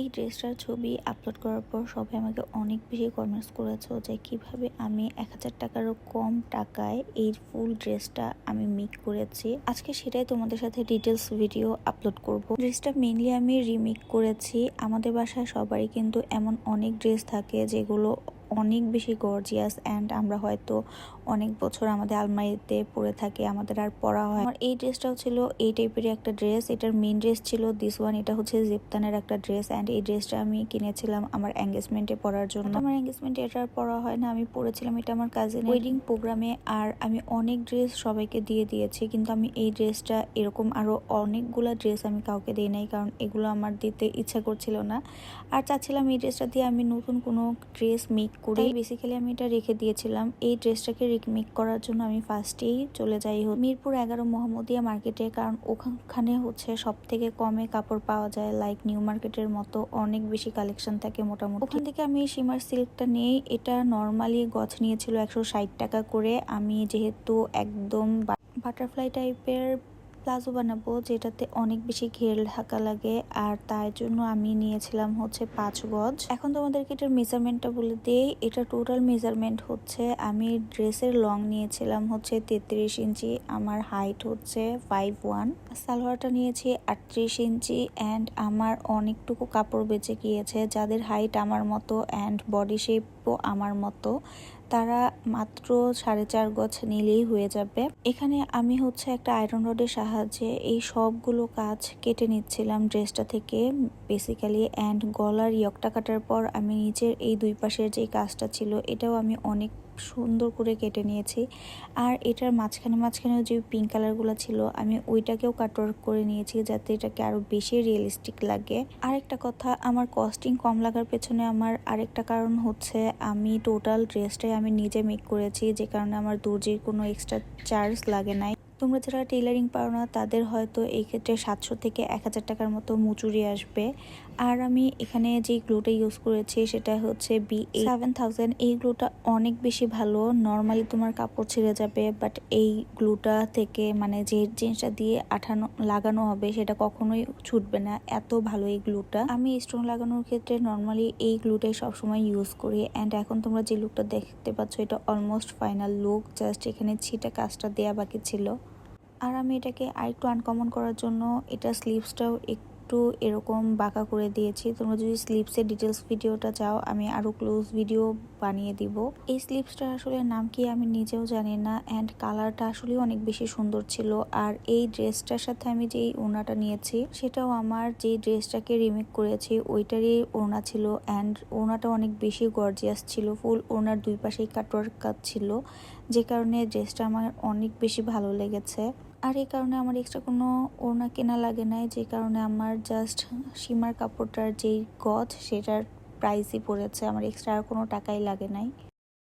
এই ড্রেসটার ছবি আপলোড করার পর সবাই আমাকে অনেক বেশি কমেন্টস করেছে যে কীভাবে আমি এক হাজার টাকারও কম টাকায় এই ফুল ড্রেসটা আমি মেক করেছি। আজকে সেটাই তোমাদের সাথে ডিটেলস ভিডিও আপলোড করব। ড্রেসটা মেনলি আমি রিমেক করেছি। আমাদের বাসায় সবারই কিন্তু এমন অনেক ড্রেস থাকে যেগুলো অনেক বেশি গর্জিয়াস অ্যান্ড আমরা হয়তো অনেক বছর আমাদের আলমারিতে পরে থাকে, আমাদের আর পরা হয় আমার এই ড্রেসটাও ছিল এই টাইপেরই একটা ড্রেস এটার মেন ড্রেস ছিল দিস ওয়ান এটা হচ্ছে জিপতানের একটা ড্রেস অ্যান্ড এই ড্রেসটা আমি কিনেছিলাম আমার এঙ্গেজমেন্টে পরার জন্য। আমার এঙ্গেজমেন্টে এটা আর পরা হয় না, আমি পরেছিলাম এটা আমার কাজিন ওয়েডিং প্রোগ্রামে আর আমি অনেক ড্রেস সবাইকে দিয়ে দিয়েছি, কিন্তু আমি এই ড্রেসটা এরকম আরও অনেকগুলো ড্রেস আমি কাউকে দিই নাই, কারণ এগুলো আমার দিতে ইচ্ছা করছিল না। আর চাচ্ছিলাম এই ড্রেসটা দিয়ে আমি নতুন কোনো ড্রেস মেক করি। বেসিক্যালি আমি এটা রেখে দিয়েছিলাম। এই ড্রেসটাকে রিমেক করার জন্য আমি ফার্স্টেই চলে যাই হোক। মিরপুর এগারো মোহাম্মদিয়া মার্কেটে কারণ ওখানে হচ্ছে সব থেকে কমে কাপড় পাওয়া যায়। লাইক নিউ মার্কেটের মতো অনেক বেশি কালেকশন থাকে মোটামুটি। ওখান থেকে আমি সীমার সিল্কটা নিয়ে, এটা নর্মালি গছ নিয়েছিল একশো ষাট টাকা করে। আমি যেহেতু একদম বাটারফ্লাই টাইপের প্লাজো বানাবো যেটাতে অনেক বেশি ঘের ঢাকা লাগে, আর তার জন্য আমি নিয়েছিলাম হচ্ছে পাঁচ গজ। এখন তোমাদেরকে এটার মেজারমেন্টটা বলে দিই। এটা টোটাল মেজারমেন্ট হচ্ছে আমি ড্রেসের লং নিয়েছিলাম হচ্ছে তেত্রিশ ইঞ্চি, আমার হাইট হচ্ছে ফাইভ ওয়ান সালোয়ারটা নিয়েছি আটত্রিশ ইঞ্চি অ্যান্ড আমার অনেকটুকু কাপড় বেঁচে গিয়েছে, যাদের হাইট আমার মতো অ্যান্ড বডি শেপও আমার মতো। তারা মাত্র সাড়ে চার গছ নিলেই হয়ে যাবে। এখানে আমি হচ্ছে একটা আয়রন রডের সাহায্যে এই সবগুলো কাজ কেটে নিচ্ছিলাম ড্রেসটা থেকে। বেসিক্যালি অ্যান্ড গলার ইয়কটা কাটার পর আমি নিচের এই দুই পাশের যে কাজটা ছিল, এটাও আমি অনেক সুন্দর করে কেটে নিয়েছি। আর এটার মাঝখানে মাঝখানেও যে পিঙ্ক কালারগুলো ছিল, আমি ওইটাকেও কাটওয়ার্ক করে নিয়েছি যাতে এটাকে আরও বেশি রিয়েলিস্টিক লাগে। আরেকটা কথা, আমার কস্টিং কম লাগার পেছনে আমার আরেকটা কারণ হচ্ছে, আমি টোটাল ড্রেসটাই আমি নিজে মেক করেছি, যে কারণে আমার দর্জির কোনো এক্সট্রা চার্জ লাগে নাই। তোমরা যারা টেলারিং পারো না, তাদের হয়তো এই ক্ষেত্রে সাতশো থেকে এক হাজার টাকার মতো মুচুরি আসবে। আর আমি এখানে যে গ্লুটা ইউজ করেছি, সেটা হচ্ছে বি সেভেন থাউজেন্ড এই গ্লুটা অনেক বেশি ভালো। নর্মালি তোমার কাপড় ছেড়ে যাবে বাট এই গ্লুটা থেকে মানে যে জিনিসটা দিয়ে আঠানো, লাগানো হবে, সেটা কখনোই ছুটবে না। এত ভালো এই গ্লুটা। আমি স্টোন লাগানোর ক্ষেত্রে নর্মালি এই গ্লুটাই সবসময় ইউজ করি। অ্যান্ড এখন তোমরা যে লুকটা দেখতে পাচ্ছ, এটা অলমোস্ট ফাইনাল লুক জাস্ট এখানে ছিটা কাজটা দেওয়া বাকি ছিল। আর আমি এটাকে আরেকটু আনকমন করার জন্য এটা স্লিভসটাও একটু এরকম বাঁকা করে দিয়েছি। তোমরা যদি স্লিপসের ডিটেলস ভিডিওটা চাও, আমি আরও ক্লোজ ভিডিও বানিয়ে দিব। এই স্লিপসটা আসলে নাম কি আমি নিজেও জানি না অ্যান্ড কালারটা আসলে অনেক বেশি সুন্দর ছিল। আর এই ড্রেসটার সাথে আমি যেই ওনাটা নিয়েছি, সেটাও আমার যে ড্রেসটাকে রিমেক করেছি, ওইটারই ওনা ছিল। অ্যান্ড ওনাটা অনেক বেশি গর্জিয়াস ছিল। ফুল ওনার দুই পাশেই কাটওয়ার কাজ ছিল। যে কারণে ড্রেসটা আমার অনেক বেশি ভালো লেগেছে। আর এই কারণে আমার এক্সট্রা কোনো ওড়না কেনা লাগে নাই, যে কারণে আমার জাস্ট সীমার কাপড়টার যেই গজ সেটার প্রাইসই পড়েছে। আমার এক্সট্রা আর কোনো টাকাই লাগে নাই।